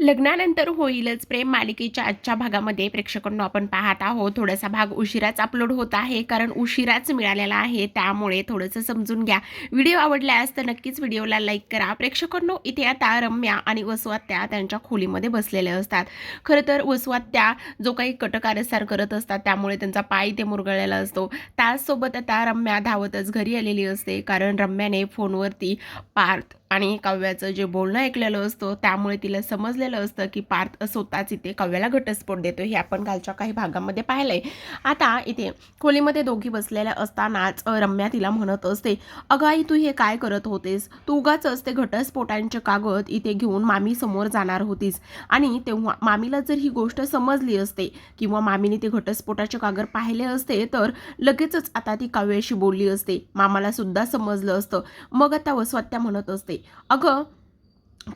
लग्नानंतर होईलच. प्रेम मालिकेच्या आजच्या भागामध्ये प्रेक्षकांना आपण पाहत आहोत. थोडासा भाग उशिराच अपलोड होत आहे. कारण उशिराच मिळालेला आहे. त्यामुळे थोडंसं समजून घ्या. व्हिडिओ आवडल्यास तर नक्कीच व्हिडिओला लाईक करा. प्रेक्षकांनो इथे आता रम्या आणि वसवात्या त्यांच्या खोलीमध्ये बसलेल्या असतात. खरं तर वसवात्या जो काही कटकारस्थार करत असतात त्यामुळे त्यांचा पाय इथे मुरगळलेला असतो. त्याचसोबत आता रम्या धावतच घरी आलेली असते. कारण रम्याने फोनवरती पार्थ आणि काव्याचं जे बोलणं ऐकलेलं असतं त्यामुळे तिला समजलेलं असतं की पार्थ स्वतःच इथे काव्याला घटस्फोट देतो हे आपण कालच्या काही भागामध्ये पाहिलंय. आता इथे खोलीमध्ये दोघी बसलेल्या असतानाच रम्या तिला म्हणत असते अगं आई तू हे काय करत होतेस? तू उगाच असते घटस्फोटांचे कागद इथे घेऊन मामी समोर जाणार होतीस. आणि तेव्हा मामीला जर ही गोष्ट समजली असते किंवा मामीने ते घटस्फोटाचे कागद पाहिले असते तर लगेचच आता ती काव्याशी बोलली असते. मामाला सुद्धा समजलं असतं. मग आता वसवात्या म्हणत असते अगं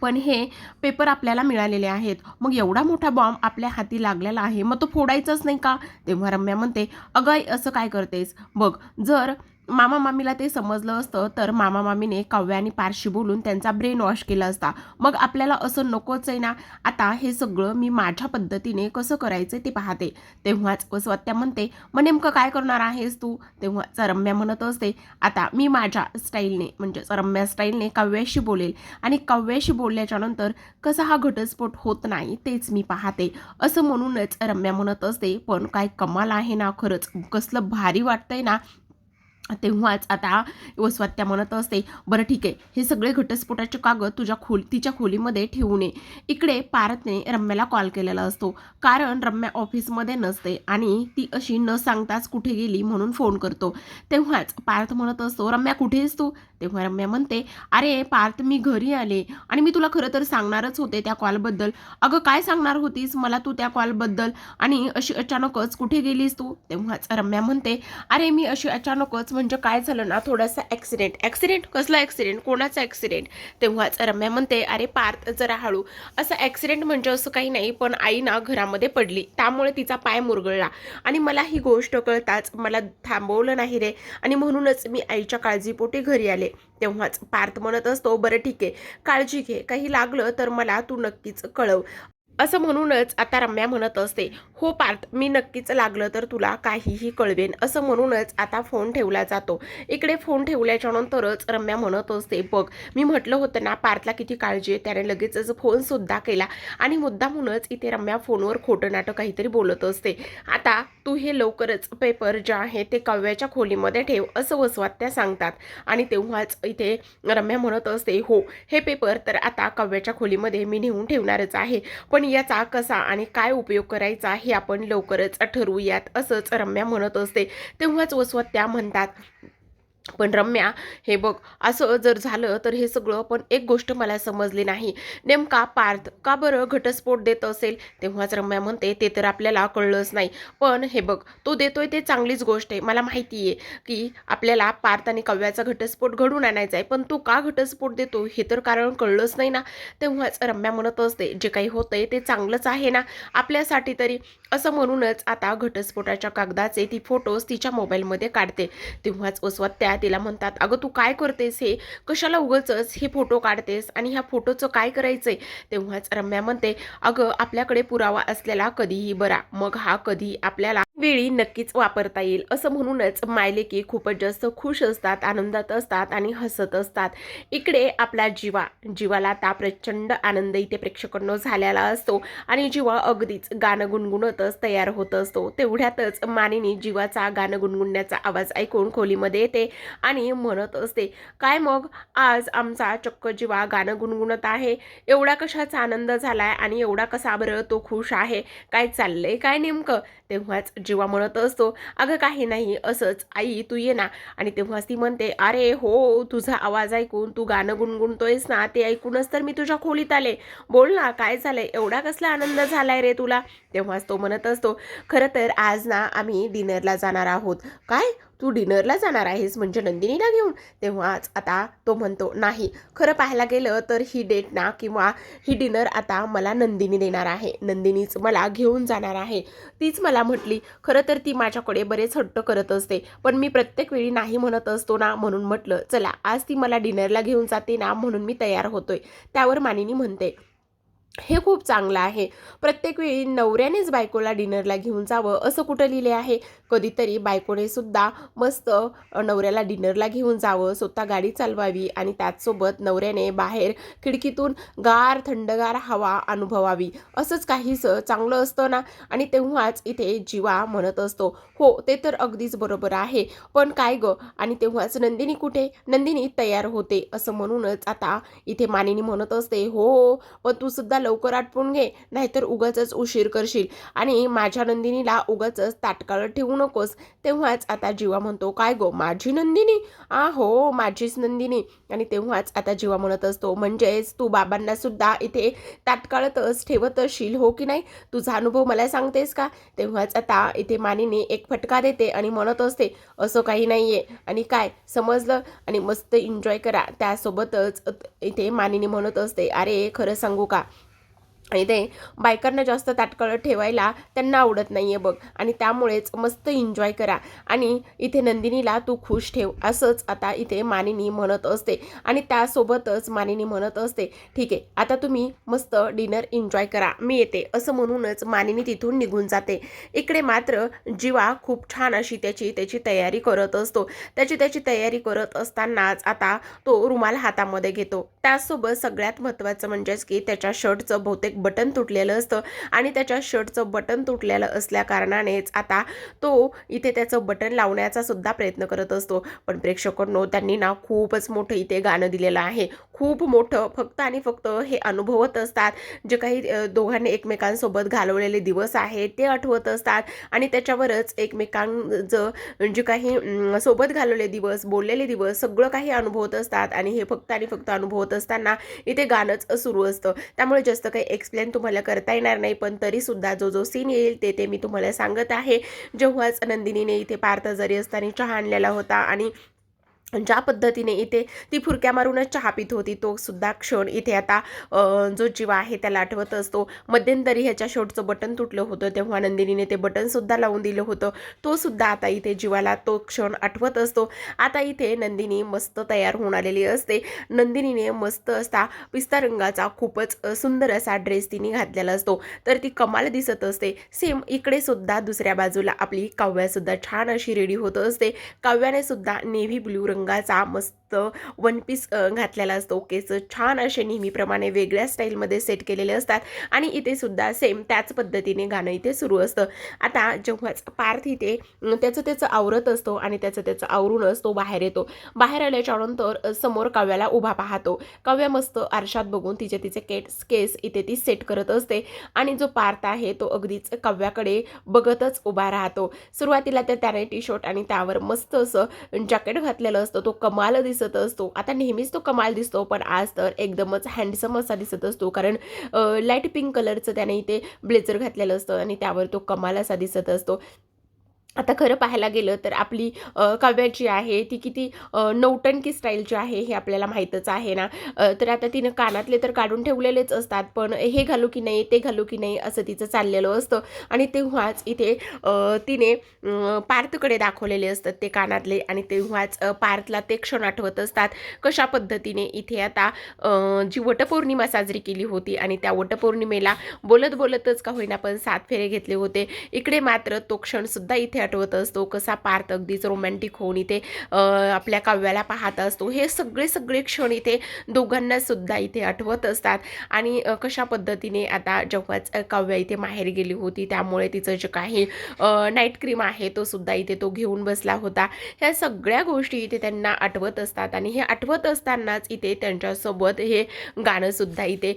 पण हे पेपर आपल्याला मिळालेले आहेत. मग एवढा मोठा बॉम्ब आपल्या हाती लागलेला आहे मग तो फोडायचाच नाही का? तेव्हा रम्या म्हणते अगं असं काय करतेस? बघ जर मामा मामीला ते समजलं असतं तर मामा मामीने काव्या आणि पारशी बोलून त्यांचा ब्रेन वॉश केला असता. मग आपल्याला असं नकोच आहे ना? आता हे सगळं मी माझ्या पद्धतीने कसं करायचं ते पाहते. तेव्हाच वसवत्या म्हणते मग नेमकं काय करणार आहेस तू? तेव्हाच रम्या म्हणत असते आता मी माझ्या स्टाईलने म्हणजे रम्या स्टाईलने काव्याशी बोलेल. आणि काव्याशी बोलल्याच्या नंतर कसा हा घटस्फोट होत नाही तेच मी पाहते. असं म्हणूनच रम्या म्हणत असते पण काय कमाल आहे ना खरंच. कसलं भारी वाटतंय ना तेव्हाच आता वसवात्या म्हणत असते बरं ठीक आहे हे सगळे घटस्फोटाचे कागद तुझ्या खोल तिच्या खोलीमध्ये ठेवू नये. इकडे पारतने रम्याला कॉल केलेला असतो. कारण रम्या ऑफिसमध्ये नसते आणि ती अशी न सांगताच कुठे गेली म्हणून फोन करतो. तेव्हाच पार्थ म्हणत असतो रम्या कुठे आहेस तू? तेव्हा रम्या म्हणते अरे पार्थ मी घरी आले आणि मी तुला खरं तर सांगणारच होते त्या कॉलबद्दल अगं काय सांगणार होतीस मला तू त्या कॉलबद्दल आणि अशी अचानकच कुठे गेलीस तू? तेव्हाच रम्या म्हणते अरे मी अशी अचानकच म्हणजे काय झालं ना थोडासा ॲक्सिडेंट ॲक्सिडेंट कसला ॲक्सिडेंट कोणाचा ॲक्सिडेंट तेव्हाच रम्या म्हणते अरे पार्थ जरा हळू. असं ॲक्सिडेंट म्हणजे असं काही नाही पण आई ना घरामध्ये पडली. त्यामुळे तिचा पाय मुरगळला. आणि मला ही गोष्ट कळताच मला थांबवलं नाही रे. आणि म्हणूनच मी आईच्या काळजीपोटी घरी आले. तेव्हाच पार्थ म्हणत असतो बरं ठीक आहे काळजी घे. काही लागलं तर मला तू नक्कीच कळव. असं म्हणूनच आता रम्या म्हणत असते हो पार्थ मी नक्कीच लागलं तर तुला काहीही कळवेन असं म्हणूनच आता फोन ठेवला जातो. इकडे फोन ठेवल्याच्यानंतरच रम्या म्हणत असते बघ मी म्हटलं होतं ना पार्थला किती काळजी आहे त्याने लगेचच फोनसुद्धा केला आणि मुद्दामूनच इथे रम्या फोनवर खोटं नाटक काहीतरी बोलत असते. आता तू हे लवकरच पेपर जे आहे ते काव्याच्या खोलीमध्ये ठेव असं वसवात्या सांगतात आणि तेव्हाच इथे रम्या म्हणत असते हो हे पेपर तर आता काव्याच्या खोलीमध्ये मी नेऊन ठेवणारच आहे पण याचा कसा आणि काय उपयोग करायचा हे आपण लवकरच ठरवूयात असंच रम्या म्हणत असते. तेव्हाच वसवत्या म्हणतात पण रम्या हे बघ असं जर झालं तर हे सगळं पण एक गोष्ट मला समजली नाही. नेमका पार्थ का बरं घटस्फोट देत असेल? तेव्हाच रम्या म्हणते ते तर आपल्याला कळलंच नाही. पण हे बघ तो देतोय ते चांगलीच गोष्ट आहे. मला माहिती आहे की आपल्याला पार्थ आणि कव्याचा घटस्फोट घडून आणायचा आहे. पण तो का घटस्फोट देतो? हे तर कारण कळलंच नाही ना. तेव्हाच रम्या म्हणत असते जे काही होतंय ते चांगलंच आहे ना. आपल्यासाठी तरी असं म्हणूनच आता घटस्फोटाच्या कागदाचे ती फोटोज तिच्या मोबाईलमध्ये काढते. तेव्हाच ओसवात्या तिला म्हणतात? अगं तू काय करतेस हे? कशाला उगचच हे फोटो काढतेस? आणि ह्या फोटोचं काय करायचं आहे तेव्हाच रम्या म्हणते अगं आपल्याकडे पुरावा असलेला कधीही बरा. मग हा कधी आपल्याला वेळी नक्कीच वापरता येईल. असं म्हणूनच मायलेकी खूपच जास्त खुश असतात आनंदात असतात आणि हसत असतात. इकडे आपला जीवा. जीवाला आता प्रचंड आनंद इथे प्रेक्षकांनो झालेला असतो आणि जीवा अगदीच गाणं गुणगुणतच तयार होत असतो. तेवढ्यातच मानिनी जीवाचा गाणं गुणगुणण्याचा आवाज ऐकून खोलीमध्ये येते. आणि म्हणत असते काय मग? आज आमचा चक्क जीवा गाणं गुणगुणत आहे. एवढा कशाचा आनंद झालाय आणि एवढा कसा बरं तो खुश आहे? काय चाललंय? काय नेमकं? तेव्हाच जीवा म्हणत असतो अगं काही नाही असंच. आई तू ये ना. आणि तेव्हाच ती म्हणते अरे हो तुझा आवाज ऐकून तू गाणं गुणगुणतोयस ना ते ऐकूनच तर मी तुझ्या खोलीत आले. बोल ना काय झालंय? एवढा कसला आनंद झालाय रे तुला? तेव्हाच तो म्हणत असतो खरं तर आज ना आम्ही डिनरला जाणार आहोत. काय? तू डिनरला जाणार आहेस म्हणजे नंदिनीला घेऊन. तेव्हाच आता तो म्हणतो नाही खरं पाहायला गेलं तर ही डेट ना किंवा ही डिनर आता मला नंदिनी देणार आहे. नंदिनीच मला घेऊन जाणार आहे. तीच मला म्हटली. खरं तर ती माझ्याकडे बरेच हट्ट करत असते पण मी प्रत्येक वेळी नाही म्हणत असतो ना म्हणून म्हटलं चला आज ती मला डिनरला घेऊन जाते ना म्हणून मी तयार होतोय. त्यावर मानिनी म्हणते हे खूप चांगलं आहे. प्रत्येक वेळी नवऱ्यानेच बायकोला डिनरला घेऊन जावं असं कुठं लिहिले आहे? कधीतरी बायकोने सुद्धा मस्त नवऱ्याला डिनरला घेऊन जावं स्वतः गाडी चालवावी आणि त्याचसोबत नवऱ्याने बाहेर खिडकीतून गार थंडगार हवा अनुभवावी. असंच काहीसं चांगलं असतं ना? आणि तेव्हाच इथे जीवा म्हणत असतो. हो ते तर अगदीच बरोबर आहे. पण काय ग? आणि तेव्हाच नंदिनी कुठे? नंदिनी तयार होते असं म्हणूनच आता इथे मानिनी म्हणत असते. हो हो पण तू सुद्धा लवकर आटपून घे नाहीतर उगाच उशीर करशील. आणि माझ्या नंदिनीला उगाच ताटकाळ ठेवू नकोस. तेव्हाच आता जीवा म्हणतो काय गो माझी नंदिनी? आ हो माझीच नंदिनी. आणि तेव्हाच आता जीवा म्हणत असतो म्हणजेच तू बाबांना सुद्धा इथे तात्काळतच ठेवत असशील हो की नाही? तुझा अनुभव मला सांगतेस का? तेव्हाच आता इथे मानिनी एक फटका देते आणि म्हणत असते असं काही नाहीये. आणि काय? समजलं? आणि मस्त एन्जॉय करा. त्यासोबतच इथे मानिनी म्हणत असते अरे खरं सांगू का? आणि ते बायकांना जास्त ताटकळत ठेवायला त्यांना आवडत नाही आहे बघ. आणि त्यामुळेच मस्त एन्जॉय करा. आणि इथे नंदिनीला तू खुश ठेव. असंच आता इथे मानिनी म्हणत असते. आणि त्यासोबतच मानिनी म्हणत असते ठीक आहे आता तुम्ही मस्त डिनर एन्जॉय करा. मी येते. असं म्हणूनच मानिनी तिथून निघून जाते. इकडे मात्र जीवा खूप छान अशी त्याची त्याची तयारी करत असतो. त्याची त्याची तयारी करत असतानाच आता तो रुमाल हातामध्ये घेतो. त्याचसोबत सगळ्यात महत्त्वाचं म्हणजेच की त्याच्या शर्टचं बहुतेक बटन तुटलेलं असतं आणि त्याच्या शर्टचं बटन तुटलेलं असल्या कारणानेच आता तो इथे त्याचं बटन लावण्याचा सुद्धा प्रयत्न करत असतो. पण प्रेक्षकांनो त्यांनी ना खूपच मोठं इथे गाणं दिलेलं आहे. खूप मोठं फक्त आणि फक्त हे अनुभवत असतात. जे काही दोघांनी एकमेकांसोबत घालवलेले दिवस आहेत ते आठवत असतात. आणि त्याच्यावरच एकमेकांचं जे काही सोबत घालवले दिवस बोललेले दिवस सगळं काही अनुभवत असतात. आणि हे फक्त आणि फक्त अनुभवत असताना इथे गाणंच सुरू असतं. त्यामुळे जास्त काही एक्सप्लेन तुम्हाला करता येणार नाही पण तरीसुद्धा जो जो सीन येईल ते ते मी तुम्हाला सांगत आहे. जेव्हाच नंदिनीने इथे पार्थ जरी असताना चहा आणलेला होता आणि ज्या पद्धतीने इथे ती फुरक्या मारूनच चहा पित होती तो सुद्धा क्षण इथे आता जो जीवा आहे त्याला आठवत असतो. मध्यंतरी ह्याच्या शर्टचं बटन तुटलं होतं तेव्हा नंदिनीने ते बटन सुद्धा लावून दिलं होतं. तो सुद्धा आता इथे जीवाला तो क्षण आठवत असतो. आता इथे नंदिनी मस्त तयार होऊन आलेली असते. नंदिनीने मस्त असा पिस्ता रंगाचा खूपच सुंदर असा ड्रेस तिने घातलेला असतो. तर ती कमाल दिसत असते. सेम इकडे सुद्धा दुसऱ्या बाजूला आपली काव्यासुद्धा छान अशी रेडी होत असते. काव्याने सुद्धा नेव्ही ब्ल्यू रंगाचा मस्त वन पीस घातलेला असतो. केस छान असे नेहमीप्रमाणे वेगळ्या स्टाईलमध्ये सेट केलेले असतात. आणि इथे सुद्धा सेम त्याच पद्धतीने गाणं इथे सुरू असतं. आता जेव्हाच पार्थ इथे त्याचं त्याचं आवरत असतो आणि त्याचं त्याचं आवरूनच तो बाहेर येतो. बाहेर आल्याच्यानंतर अ, समोर काव्याला उभा पाहतो. काव्या मस्त आरशात बघून तिचे तिचे केस केस इथे ती सेट करत असते. आणि जो पार्थ आहे तो अगदीच काव्याकडे बघतच उभा राहतो. सुरुवातीला तर त्याने टी शर्ट आणि त्यावर मस्त असं जॅकेट घातलेलं असतं. तो कमाल दिसत असतो. आता नेहमीच तो कमाल दिसतो पण आज तर एकदमच हँडसम असा दिसत असतो. कारण लाइट पिंक कलरचं त्याने इथे ब्लेझर घातलेलं असतं आणि त्यावर तो कमाल असा दिसत असतो. आता खरं पाहायला गेलं तर आपली काव्या काव्याची आहे ती किती नौटंकी स्टाईलची आहे हे आपल्याला माहीतच आहे ना. तर आता तिनं कानातले तर काढून ठेवलेलेच असतात पण हे घालू की नाही ते घालू की नाही असं तिचं चाललेलं असतं. आणि तेव्हाच इथे तिने पार्थकडे दाखवलेले असतात ते कानातले आणि तेव्हाच पार्थला ते क्षण आठवत असतात. कशा पद्धतीने इथे आता जी वटपौर्णिमा साजरी केली होती आणि त्या वटपौर्णिमेला बोलत बोलतच का होईना पण सात फेरे घेतले होते. इकडे मात्र तो क्षणसुद्धा इथे आठवत असतो कसा पार्थ अगदीच रोमॅन्टिक होऊन इथे आपल्या काव्याला पाहत असतो. हे सगळे सगळे क्षण इथे दोघांना सुद्धा इथे आठवत असतात. आणि कशा पद्धतीने आता जेव्हाच काव्या इथे माहेर गेली होती त्यामुळे तिचं जे काही नाईट क्रीम आहे तो सुद्धा इथे तो घेऊन बसला होता. ह्या सगळ्या गोष्टी इथे त्यांना आठवत असतात. आणि हे आठवत असतानाच इथे त्यांच्यासोबत हे गाणं सुद्धा इथे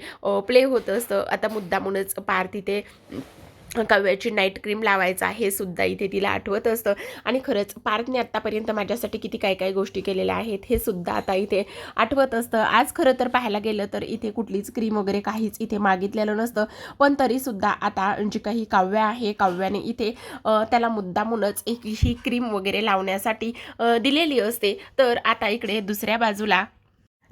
प्ले होत असतं. आता मुद्दामूनच पार तिथे काव्याची नाईट क्रीम लावायचा हे सुद्धा इथे तिला आठवत असतं. आणि खरंच पार्थने आत्तापर्यंत माझ्यासाठी किती काय काय गोष्टी केलेल्या आहेत हे सुद्धा आता इथे आठवत असतं. आज खरं तर पाहायला गेलं तर इथे कुठलीच क्रीम वगैरे काहीच इथे मागितलेलं नसतं. पण तरीसुद्धा आता जी काही काव्य आहे काव्याने इथे त्याला मुद्दामूनच एक ही क्रीम वगैरे लावण्यासाठी दिलेली असते. तर आता इकडे दुसऱ्या बाजूला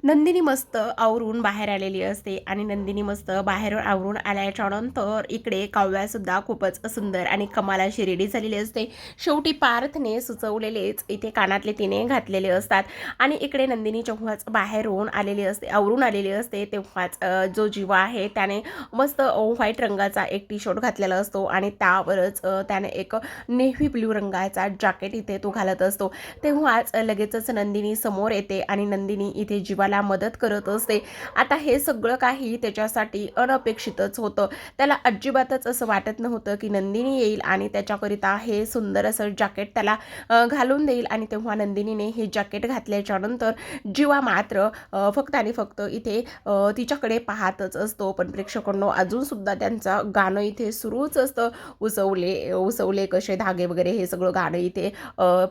नंदिनी मस्त आवरून बाहेर आलेली असते आणि नंदिनी मस्त बाहेर आवरून आल्याच्यानंतर इकडे काव्यासुद्धा खूपच सुंदर आणि कमालाशी रेडी झालेली असते. शेवटी पार्थने सुचवलेलेच इथे कानातले तिने घातलेले असतात. आणि इकडे नंदिनी जेव्हाच बाहेरून आलेली असते आवरून आलेली असते तेव्हाच जो जीवा आहे त्याने मस्त व्हाईट रंगाचा एक टी शर्ट घातलेला असतो आणि त्यावरच त्याने एक नेव्ही ब्ल्यू रंगाचा जॅकेट इथे तो घालत असतो. तेव्हाच लगेचच नंदिनी समोर येते आणि नंदिनी इथे जीवाला मदत करत असते. आता हे सगळं काही त्याच्यासाठी अनपेक्षितच होतं. त्याला अजिबातच असं वाटत नव्हतं की नंदिनी येईल आणि त्याच्याकरिता हे सुंदर असं जॅकेट त्याला घालून देईल आणि तेव्हा नंदिनीने हे जॅकेट घातल्याच्या नंतर जीवा मात्र फक्त आणि फक्त इथे तिच्याकडे पाहतच असतो. पण प्रेक्षकांनो अजूनसुद्धा त्यांचं गाणं इथे सुरूच असतं. उसवले उसवले कसे धागे वगैरे हे सगळं गाणं इथे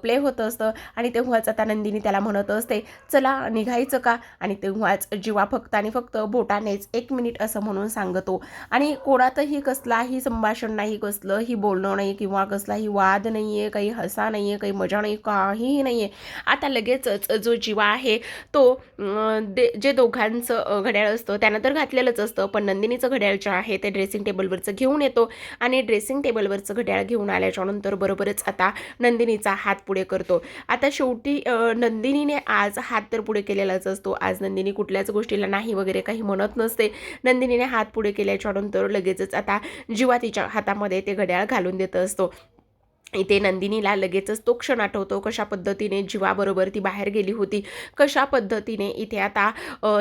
प्ले होत असतं. आणि तेव्हाच आता नंदिनी त्याला म्हणत असते चला निघायचं का? आणि तेव्हाच जीवा फक्त आणि फक्त बोटानेच एक मिनिट असं म्हणून सांगतो. आणि कोणातही कसलाही संभाषण नाही कसलंही बोलणं नाही किंवा कसलाही वाद नाही आहे काही हसा नाही आहे काही मजा नाही काहीही नाही आहे आता लगेचच जो जीवा आहे तो दे जे दोघांचं घड्याळ असतं त्यानं तर घातलेलंच असतं पण नंदिनीचं घड्याळ जे आहे ते ड्रेसिंग टेबलवरचं घेऊन येतो. आणि ड्रेसिंग टेबलवरचं घड्याळ घेऊन आल्याच्यानंतर बरोबरच आता नंदिनीचा हात पुढे करतो. आता शेवटी नंदिनीने आज हात तर पुढे केलेलाच असतो. आज नंदिनी कुठल्याच गोष्टीला नाही वगैरे काही म्हणत नसते. नंदिनीने हात पुढे केल्याच्यानंतर लगेचच आता जीवा तिच्या हातामध्ये ते घड्याळ घालून देत असतो. इथे नंदिनीला लगेचच तो क्षण आठवतो कशा पद्धतीने जीवाबरोबर ती बाहेर गेली होती कशा पद्धतीने इथे आता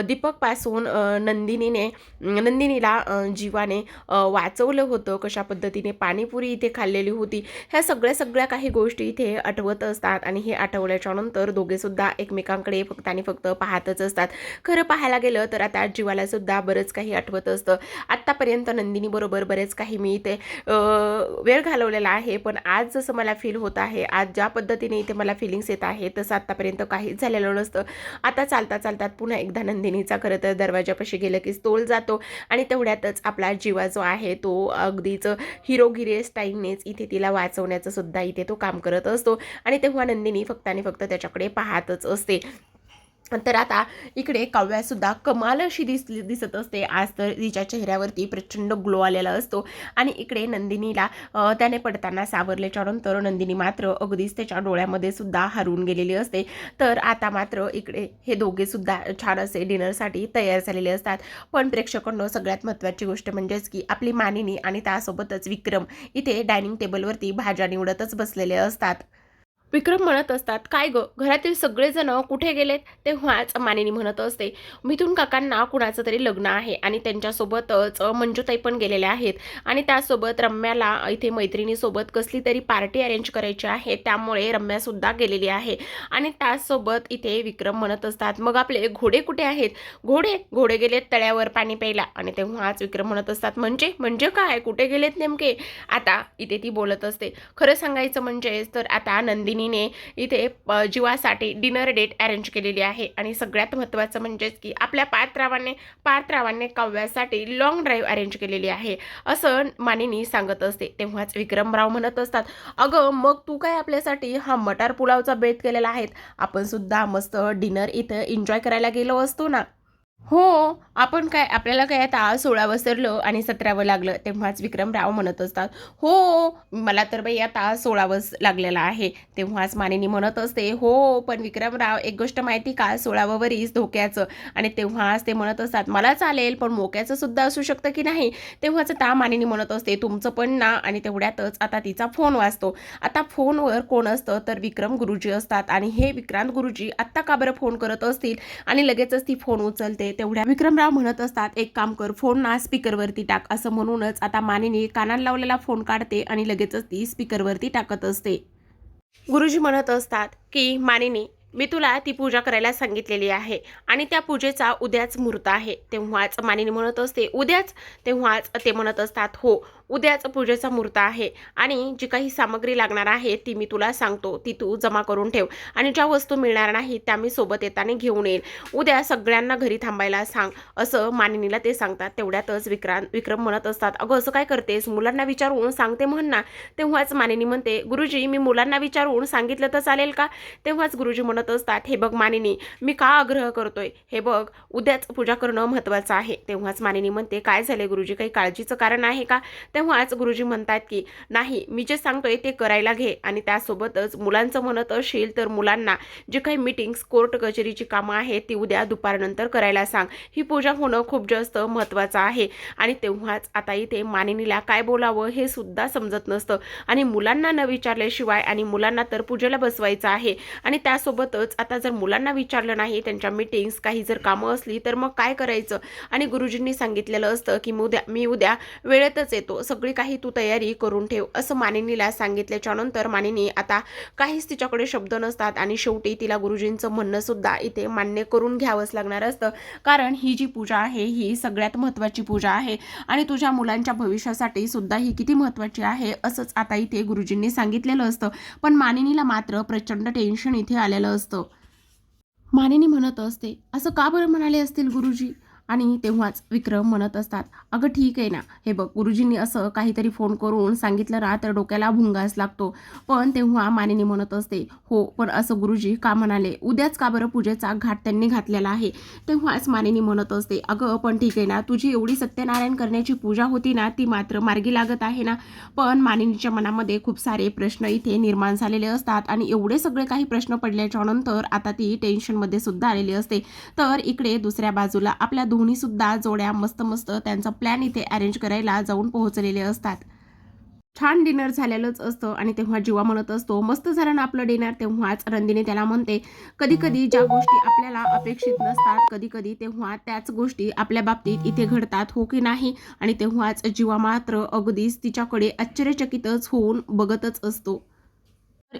दीपकपासून नंदिनीने नंदिनीला जीवाने वाचवलं होतं कशा पद्धतीने पाणीपुरी इथे खाल्लेली होती. ह्या सगळ्या सगळ्या काही गोष्टी इथे आठवत असतात आणि हे आठवल्याच्या नंतर दोघेसुद्धा एकमेकांकडे फक्त आणि फक्त पाहतच असतात. खरं पाहायला गेलं तर आता जीवालासुद्धा बरंच काही आठवत असतं. आत्तापर्यंत नंदिनीबरोबर बरेच काही मी इथे वेळ घालवलेला आहे पण आज जसं मला फील होत आहे. आज ज्या पद्धतीने इथे मला फिलिंग्स येत आहे तसं आत्तापर्यंत काहीच झालेलं नसतं. आता चालता चालतात पुन्हा एकदा नंदिनीचा खरं तर दरवाजापाशी गेलं की तोल जातो आणि तेवढ्यातच आपला जीवा जो आहे तो अगदीच हिरोगिरी स्टाईलनेच इथे तिला वाचवण्याचं सुद्धा इथे तो काम करत असतो. आणि तेव्हा नंदिनी फक्त आणि फक्त त्याच्याकडे पाहतच असते. तर आता इकडे काव्यासुद्धा कमाल अशी दिस दिसत असते. आज तर तिच्या चेहऱ्यावरती प्रचंड ग्लो आलेला असतो. आणि इकडे नंदिनीला त्याने पडताना सावरल्याच्या नंतर नंदिनी मात्र अगदीच त्याच्या डोळ्यामध्ये सुद्धा हरवून गेलेली असते. तर आता मात्र इकडे हे दोघे सुद्धा छान असे डिनरसाठी तयार झालेले असतात. पण प्रेक्षकांनो सगळ्यात महत्त्वाची गोष्ट म्हणजेच की आपली मानिनी आणि त्यासोबतच विक्रम इथे डायनिंग टेबलवरती भाज्या निवडतच बसलेले असतात. विक्रम म्हणत असतात काय ग? घरातील सगळेजण कुठे गेलेत? तेव्हाच मानिनी म्हणत असते मिथून काकांना कुणाचं तरी लग्न आहे आणि त्यांच्यासोबतच मंजुताई पण गेलेल्या आहेत आणि त्यासोबत रम्याला इथे मैत्रिणीसोबत कसली तरी पार्टी अरेंज करायची आहे त्यामुळे रम्यासुद्धा गेलेली आहे आणि त्याचसोबत इथे विक्रम म्हणत असतात मग आपले घोडे कुठे आहेत? घोडे? घोडे गेलेत तळ्यावर पाणी प्यायला. आणि तेव्हाच विक्रम म्हणत असतात म्हणजे? म्हणजे काय? कुठे गेलेत नेमके? आता इथे ती बोलत असते खरं सांगायचं म्हणजे तर आता नंदिनी नंदिनीने इथे जीवासाठी डिनर डेट अरेंज केलेली आहे. आणि सगळ्यात महत्त्वाचं म्हणजेच की आपल्या पात्रावाने पात्रावाने काव्यासाठी लॉंग ड्राईव्ह अरेंज केलेली आहे. असं मानिनी सांगत असते. तेव्हाच विक्रमराव म्हणत असतात अगं मग तू काय आपल्यासाठी हा मटार पुलावचा बेत केलेला आहेत? आपण सुद्धा मस्त डिनर इथं एन्जॉय करायला गेलो असतो ना? हो आपण काय आपल्याला काय आता सोळा वसरलं आणि सतरावं लागलं तेव्हाच विक्रमराव म्हणत असतात. हो मला तर बाई आता सोळावंच लागलेला आहे तेव्हाच मानिनी म्हणत असते. हो पण विक्रमराव एक गोष्ट माहिती का सोळावं वरीस धोक्याचं. आणि तेव्हाच ते म्हणत असतात मला चालेल पण मोक्याचं सुद्धा असू शकतं की नाही? तेव्हाच आता मानिनी म्हणत असते तुमचं पण ना. आणि तेवढ्यातच आता तिचा फोन वाजतो. आता फोनवर कोण असतं तर विक्रम गुरुजी असतात. आणि हे विक्रांत गुरुजी आत्ता का बरं फोन करत असतील? आणि लगेचच ती फोन उचलते. तेवढ्या विक्रमराव म्हणत असतात एक काम कर फोन ना स्पीकरवरती टाक असं म्हणूनच आता मानिनी कानाला लावलेला फोन काढते आणि लगेचच ती स्पीकरवरती टाकत असते. गुरुजी म्हणत असतात की मानिनी मी तुला ती पूजा करायला सांगितलेली आहे आणि त्या पूजेचा उद्याच मुहूर्त आहे. तेव्हाच मानिनी म्हणत असते उद्याच? तेव्हाच ते म्हणत असतात हो उद्याच पूजेचा मुहूर्त आहे. आणि जी काही सामग्री लागणार आहे ती मी तुला सांगतो. ती तू जमा करून ठेव. आणि ज्या वस्तू मिळणार नाही त्या मी सोबत येताना घेऊन येईल उद्या सगळ्यांना घरी थांबायला सांग. असं मानिनीला ते सांगतात. तेवढ्यातच विक्रांत विक्रम म्हणत असतात अगं असं काय करतेस? मुलांना विचारून सांगते म्हण ना. तेव्हाच मानिनी म्हणते गुरुजी मी मुलांना विचारून सांगितलं तर चालेल का? तेव्हाच गुरुजी म्हणत असतात हे बघ मानिनी मी का आग्रह करतोय? हे बघ उद्याच पूजा करणं महत्त्वाचं आहे. तेव्हाच मानिनी म्हणते काय झाले गुरुजी? काही काळजीचं कारण आहे का? तेव्हाच गुरुजी म्हणतात की नाही मी जे सांगतोय ते करायला घे. आणि त्यासोबतच मुलांचं म्हणत असेल तर मुलांना जे काही मीटिंग्स कोर्ट कचेरीची कामं आहेत ती उद्या दुपारनंतर करायला सांग. ही पूजा होणं खूप जास्त महत्त्वाचं आहे. आणि तेव्हाच आता इथे मानिनीला काय बोलावं हे सुद्धा समजत नसतं. आणि मुलांना न विचारल्याशिवाय आणि मुलांना तर पूजेला बसवायचं आहे. आणि त्यासोबतच आता जर मुलांना विचारलं नाही त्यांच्या मीटिंग्स काही जर कामं असली तर मग काय करायचं? आणि गुरुजींनी सांगितलेलं असतं की मी उद्या मी उद्या वेळेतच येतो. सगळी काही तू तयारी करून ठेव असं मानिनीला सांगितल्याच्या नंतर मानिनी आता काहीच तिच्याकडे शब्द नसतात आणि शेवटी तिला गुरुजींचं म्हणणं सुद्धा इथे मान्य करून घ्यावंच लागणार असतं. कारण ही जी पूजा आहे ही सगळ्यात महत्त्वाची पूजा आहे आणि तुझ्या मुलांच्या भविष्यासाठी सुद्धा ही किती महत्त्वाची आहे असंच आता इथे गुरुजींनी सांगितलेलं असतं. पण मानिनीला मात्र प्रचंड टेन्शन इथे आलेलं असतं. मानिनी म्हणत असते असं का बरं म्हणाले असतील गुरुजी? आणि तेव्हाच विक्रम म्हणत असतात अगं ठीक आहे ना. हे बघ गुरुजींनी असं काहीतरी फोन करून सांगितलं ना तर डोक्याला भुंगास लागतो. पण तेव्हा मानिनी म्हणत असते हो पण असं गुरुजी का म्हणाले? उद्याच का बरं पूजेचा घाट त्यांनी घातलेला आहे? तेव्हाच मानिनी म्हणत असते अगं पण ठीक आहे ना. तुझी एवढी सत्यनारायण करण्याची पूजा होती ना ती मात्र मार्गी लागत आहे ना. पण मानिनीच्या मनामध्ये खूप सारे प्रश्न इथे निर्माण झालेले असतात आणि एवढे सगळे काही प्रश्न पडल्याच्या नंतर आता ती टेन्शनमध्ये सुद्धा आलेली असते. तर इकडे दुसऱ्या बाजूला आपल्या दोन्ही सुद्धा जोड्या मस्त मस्त त्यांचा प्लॅन इथे अरेंज करायला जाऊन पोहोचलेले असतात. छान डिनर झालेलंच असतं आणि तेव्हा जीवा म्हणत असतो मस्त झालं ना आपलं डिनर तेव्हाच नंदिनी त्याला म्हणते कधी कधी ज्या गोष्टी आपल्याला अपेक्षित नसतात कधी कधी तेव्हा त्याच गोष्टी आपल्या बाबतीत इथे घडतात हो की नाही? आणि तेव्हाच जीवा मात्र अगदीच तिच्याकडे आश्चर्यचकितच होऊन बघतच असतो.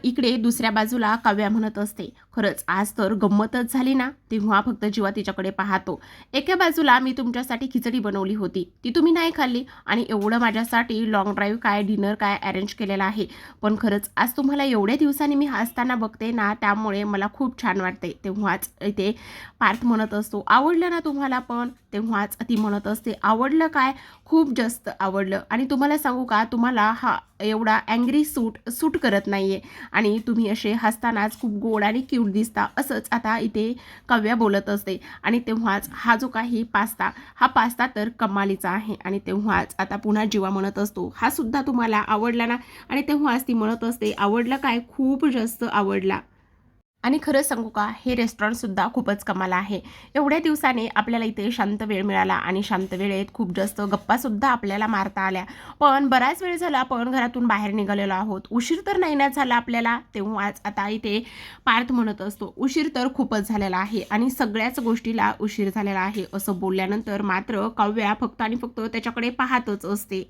इकडे दुसऱ्या बाजूला काव्या म्हणत असते. खरंच आज तर गंमतच झाली ना? तेव्हा फक्त जीवा तिच्याकडे पाहतो. एका बाजूला मी तुमच्यासाठी खिचडी बनवली होती. ती तुम्ही नाही खाल्ली आणि एवढं माझ्यासाठी लॉंग ड्राईव्ह काय डिनर काय अरेंज केलेलं आहे. पण खरंच आज तुम्हाला एवढ्या दिवसांनी मी हसताना बघते ना त्यामुळे मला खूप छान वाटते. तेव्हाच इथे पार्थ म्हणत असतो आवडलं ना तुम्हाला पण? तेव्हाच ती म्हणत असते आवडलं काय? खूप जास्त आवडलं. आणि तुम्हाला सांगू का तुम्हाला हा एवढा अँग्री सूट सूट करत नाही आहे आणि तुम्ही असे हसतानाच खूप गोड आणि क्यूट दिसता असंच आता इथे काव्या बोलत असते. आणि तेव्हाच हा जो काही पास्ता हा पास्ता तर कमालीचा आहे. आणि तेव्हाच आता पुन्हा जीवा म्हणत असतो. हा सुद्धा तुम्हाला आवडला ना? आणि तेव्हाच ती म्हणत असते आवडला काय? खूप जास्त आवडला. आणि खरं सांगू का हे रेस्टॉरंटसुद्धा खूपच कमाल आहे. एवढ्या दिवसाने आपल्याला इथे शांत वेळ मिळाला आणि शांत वेळेत खूप जास्त गप्पासुद्धा आपल्याला मारता आल्या. पण बराच वेळ झाला आपण घरातून बाहेर निघालेलो आहोत. उशीर तर नाही ना झाला आपल्याला? तेव्हाच आता इथे पार्थ म्हणत असतो उशीर तर खूपच झालेला आहे आणि सगळ्याच गोष्टीला उशीर झालेला आहे असं बोलल्यानंतर मात्र काव्या फक्त आणि फक्त त्याच्याकडे पाहतच असते.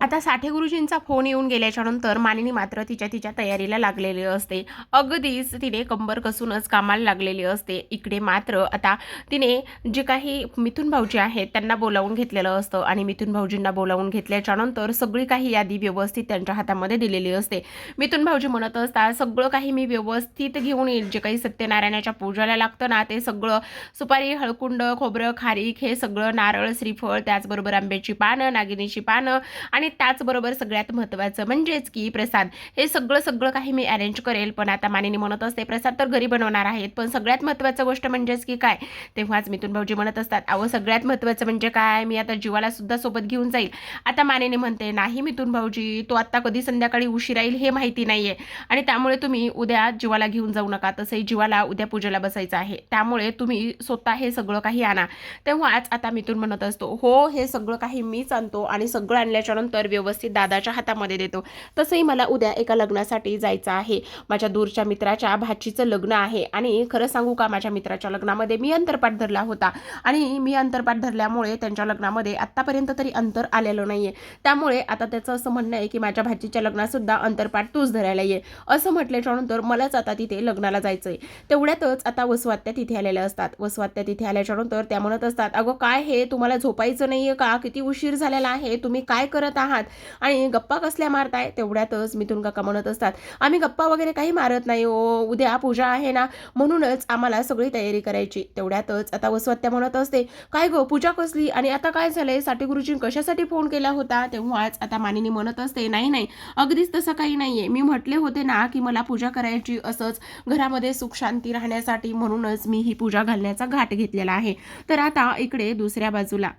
आता साठे गुरुजींचा फोन येऊन गेल्याच्यानंतर मालिनी मानिनी मात्र तिच्या तिच्या तयारीला लागलेली असते. अगदीच तिने कंबर कसूनच कामाला लागलेली असते. इकडे मात्र आता तिने जे काही मिथुन भाऊजी आहेत त्यांना बोलावून घेतलेलं असतं आणि मिथुन भाऊजींना बोलावून घेतल्याच्यानंतर सगळी काही यादी व्यवस्थित त्यांच्या हातामध्ये दिलेली असते. मिथुन भाऊजी म्हणत असतात सगळं काही मी व्यवस्थित घेऊन येईल. जे काही सत्यनारायणाच्या पूजाला लागतं ना ते सगळं सुपारी हळकुंड खोबरं खारीक हे सगळं नारळ श्रीफळ त्याचबरोबर आंब्याची पानं नागिनीची पानं आणि त्याचबरोबर सगळ्यात महत्त्वाचं म्हणजेच की प्रसाद. हे सगळं सगळं काही मी अरेंज करेल पण आता मानेने म्हणत असते प्रसाद तर घरी बनवणार आहेत पण सगळ्यात महत्त्वाचं गोष्ट म्हणजेच की काय? तेव्हाच मिथून भाऊजी म्हणत असतात अहो सगळ्यात महत्त्वाचं म्हणजे काय? मी आता जीवाला सुद्धा सोबत घेऊन जाईल. आता मानेने म्हणते नाही मिथून भाऊजी तो आत्ता कधी संध्याकाळी उशीर येईल हे माहिती नाही आहे आणि त्यामुळे तुम्ही उद्या जीवाला घेऊन जाऊ नका तसंही जीवाला उद्या पूजेला बसायचं आहे. त्यामुळे तुम्ही स्वतः हे सगळं काही आणा. तेव्हाच आता मिथून म्हणत असतो हो हे सगळं काही मीच आणतो आणि सगळं आणल्याच्या नंतर व्यवस्थित दादाच्या हातामध्ये देतो. तसंही मला उद्या एका लग्नासाठी जायचं आहे. माझ्या दूरच्या मित्राच्या भाचीचं लग्न आहे. आणि खरं सांगू का माझ्या मित्राच्या लग्नामध्ये मी अंतरपाठ धरला होता. आणि मी अंतरपाठ धरल्यामुळे त्यांच्या लग्नामध्ये आत्तापर्यंत तरी अंतर आलेलं नाही आहे त्यामुळे आता त्याचं असं म्हणणं आहे की माझ्या भाचीच्या लग्नातसुद्धा अंतरपाठ तूच धरायला ये. असं म्हटल्याच्या नंतर मलाच आता तिथे लग्नाला जायचं आहे तेवढ्यातच आता वसवात्या तिथे आलेल्या असतात. वसवात्या तिथे आल्याच्यानंतर त्या म्हणत असतात अगं काय हे? तुम्हाला झोपायचं नाही आहे का? किती उशीर झालेला आहे? तुम्ही काय करत आहात आहात आणि गप्पा कसल्या मारताय? तेवढ्यातच मिथून काका म्हणत असतात आम्ही गप्पा वगैरे काही मारत नाही ओ उद्या पूजा आहे ना म्हणूनच आम्हाला सगळी तयारी करायची. तेवढ्यातच आता वसवत्या म्हणत असते काय गो पूजा कसली? आणि आता काय झालंय? साठी गुरुजी कशासाठी फोन केला होता? तेव्हाच आता मानिनी म्हणत असते नाही नाही अगदीच तसं काही नाहीये. मी म्हटले होते ना की मला पूजा करायची असंच घरामध्ये सुख शांती राहण्यासाठी म्हणूनच मी ही पूजा घालण्याचा घाट घेतलेला आहे. तर आता इकडे दुसऱ्या बाजूला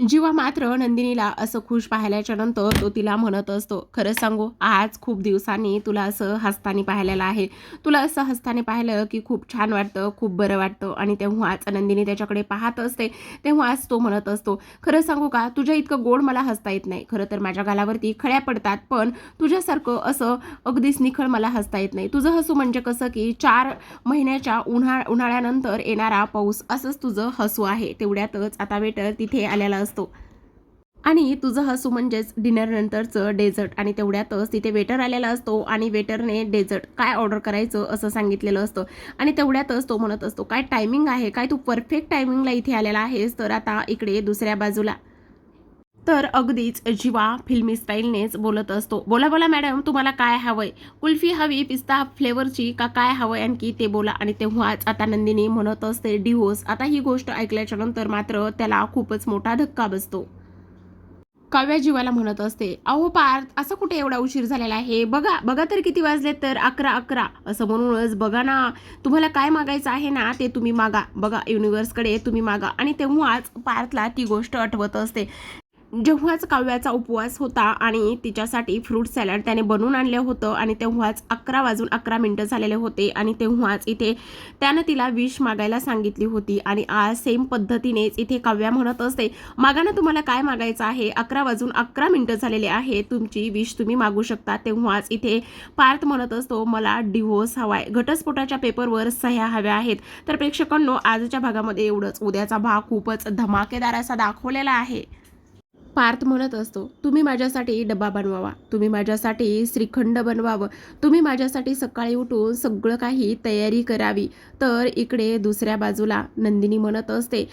जीवा मात्र नंदिनीला असं खुश पाहिल्याच्या नंतर तो तिला म्हणत असतो खरं सांगू आज खूप दिवसांनी तुला असं हसतानी पाहिलेलं आहे. तुला असं हसतानी पाहिलं की खूप छान वाटतं खूप बरं वाटतं. आणि तेव्हाच नंदिनी त्याच्याकडे पाहत असते. तेव्हाच तो म्हणत असतो खरं सांगू का तुझ्या इतकं गोड मला हसता येत नाही. खरं तर माझ्या गालावरती खळ्या पडतात पण तुझ्यासारखं असं अगदीच निखळ मला हसता येत नाही. तुझं हसू म्हणजे कसं की चार महिन्याच्या उन्हाळ उन्हाळ्यानंतर येणारा पाऊस असंच तुझं हसू आहे. तेवढ्यातच आता वेटर तिथे आलेला असतो. आणि तुझं हसू म्हणजेच डिनरनंतरचं डेझर्ट आणि तेवढ्यातच तिथे वेटर आलेला असतो आणि वेटरने डेझर्ट काय ऑर्डर करायचं असं सांगितलेलं असतं. आणि तेवढ्यातच तो म्हणत असतो काय टायमिंग आहे? काय तू परफेक्ट टायमिंगला इथे आलेला आहेस? तर आता इकडे दुसऱ्या बाजूला. तर अगदीच जीवा फिल्मी स्टाईलनेच बोलत असतो. बोला बोला मॅडम तुम्हाला काय हवंय? कुल्फी हवी पिस्ता फ्लेवरची का काय हवंय आणखी? ते बोला आणि तेव्हाच आता नंदिनी म्हणत असते डिवोर्स आता ही गोष्ट ऐकल्याच्या नंतर मात्र त्याला खूपच मोठा धक्का बसतो. काव्या जीवाला म्हणत असते अहो पार्थ असं कुठे एवढा उशीर झालेला आहे? बघा बघा तर किती वाजले तर अकरा अकरा. असं म्हणूनच बघा ना तुम्हाला काय मागायचं आहे ना ते तुम्ही मागा. बघा युनिव्हर्सकडे तुम्ही मागा. आणि तेव्हाच पार्थला ती गोष्ट आठवत असते. जेव्हाच काव्याचा उपवास होता आणि तिच्यासाठी फ्रूट सॅलड त्याने बनवून आणलं होतं आणि तेव्हाच अकरा वाजून अकरा मिनटं झालेले होते आणि तेव्हाच इथे त्यानं तिला विष मागायला सांगितली होती आणि आज सेम पद्धतीनेच इथे काव्या म्हणत असते मागानं तुम्हाला काय मागायचं आहे? अकरा वाजून अकरा मिनटं झालेले आहे तुमची विश तुम्ही मागू शकता. तेव्हाच इथे पार्थ म्हणत असतो मला डिव्होर्स हवाय. घटस्फोटाच्या पेपरवर सह्या हव्या आहेत. तर प्रेक्षकांनो आजच्या भागामध्ये एवढंच. उद्याचा भाग खूपच धमाकेदार असा दाखवलेला आहे. पार्थ म्हणत असतो तुम्ही माझ्यासाठी डबा बनवावा तुम्ही माझ्यासाठी श्रीखंड बनवावं तुम्ही माझ्यासाठी सकाळी उठून सगळं काही तयारी करावी. तर इकडे दुसऱ्या बाजूला नंदिनी म्हणत असते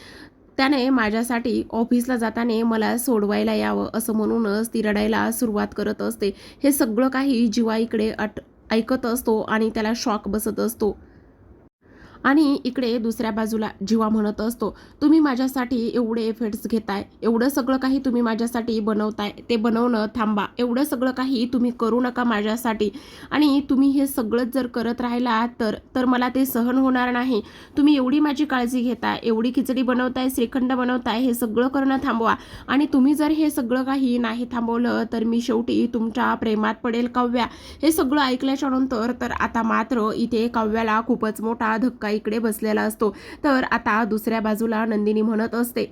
त्याने माझ्यासाठी ऑफिसला जाताना मला सोडवायला यावं असं म्हणूनच ती रडायला सुरुवात करत असते. हे सगळं काही जीवा इकडे अट ऐकत असतो आणि त्याला शॉक बसत असतो. आणि इकडे दुसऱ्या बाजूला जीवा म्हणत असतो तुम्ही माझ्यासाठी एवढे एफर्ट्स घेताय एवढं सगळं काही तुम्ही माझ्यासाठी बनवताय ते बनवणं थांबा एवढं सगळं काही तुम्ही करू नका माझ्यासाठी. आणि तुम्ही हे सगळंच जर करत राहिला तर तर मला ते सहन होणार नाही. तुम्ही एवढी माझी काळजी घेताय एवढी खिचडी बनवताय श्रीखंड बनवताय हे सगळं करणं थांबवा. आणि तुम्ही जर हे सगळं काही नाही थांबवलं तर मी शेवटी तुमच्या प्रेमात पडेल काव्या. हे सगळं ऐकल्याच्या नंतर तर आता मात्र इथे काव्याला खूपच मोठा धक्का इकडे बसलेला असतो. तर आता दुसऱ्या बाजूला नंदिनी म्हणत असते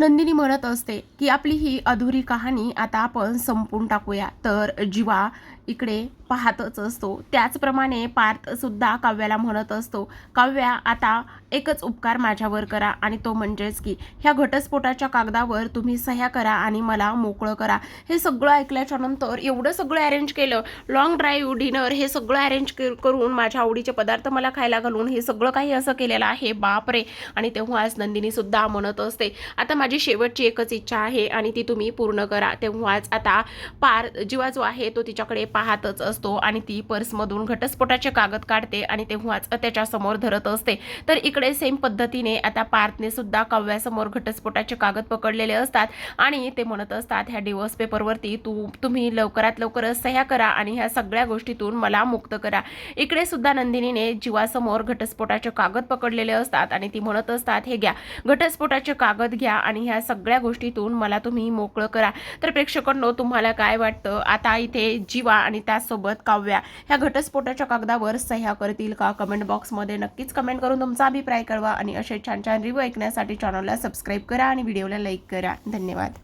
नंदिनी म्हणत असते की आपली ही अधुरी कहाणी आता आपण संपून टाकूया. तर जीवा इकडे पाहतच असतो. त्याचप्रमाणे पार्थसुद्धा काव्याला म्हणत असतो काव्या आता एकच उपकार माझ्यावर करा आणि तो म्हणजेच की ह्या घटस्फोटाच्या कागदावर तुम्ही सह्या करा आणि मला मोकळं करा. हे सगळं ऐकल्याच्या नंतर एवढं सगळं अरेंज केलं. लॉंग ड्राईव्ह डिनर हे सगळं अरेंज करून माझ्या आवडीचे पदार्थ मला खायला घालून हे सगळं काही असं केलेलं आहे. बापरे! आणि तेव्हा आज नंदिनीसुद्धा म्हणत असते आता माझी शेवटची एकच इच्छा आहे आणि ती तुम्ही पूर्ण करा. तेव्हाच आता पार जीवा जो आहे तो तिच्याकडे पाहतच असतो आणि ती पर्समधून घटस्फोटाचे कागद काढते आणि तेव्हाच त्याच्यासमोर धरत असते. तर इकडे सेम पद्धतीने आता पार्थने सुद्धा काव्यासमोर घटस्फोटाचे कागद पकडलेले असतात आणि ते म्हणत असतात ह्या डिवोर्स पेपरवरती तू तुम्ही लवकरात लवकरच सह्या करा आणि ह्या सगळ्या गोष्टीतून मला मुक्त करा. इकडे सुद्धा नंदिनीने जीवासमोर घटस्फोटाचे कागद पकडलेले असतात आणि ती म्हणत असतात हे घ्या घटस्फोटाचे कागद घ्या आणि आणि ह्या सगळ्या गोष्टीतून मला तुम्ही मोकळं करा. तर प्रेक्षकांनो तुम्हाला काय वाटतं? आता इथे जीवा आणि त्याचसोबत काव्या ह्या घटस्फोटाच्या कागदावर सह्या करतील का? कमेंट बॉक्समध्ये नक्कीच कमेंट करून तुमचा अभिप्राय कळवा आणि असे छान छान रिव्ह्यू ऐकण्यासाठी चॅनलला सबस्क्राईब करा आणि व्हिडिओला लाईक करा. धन्यवाद.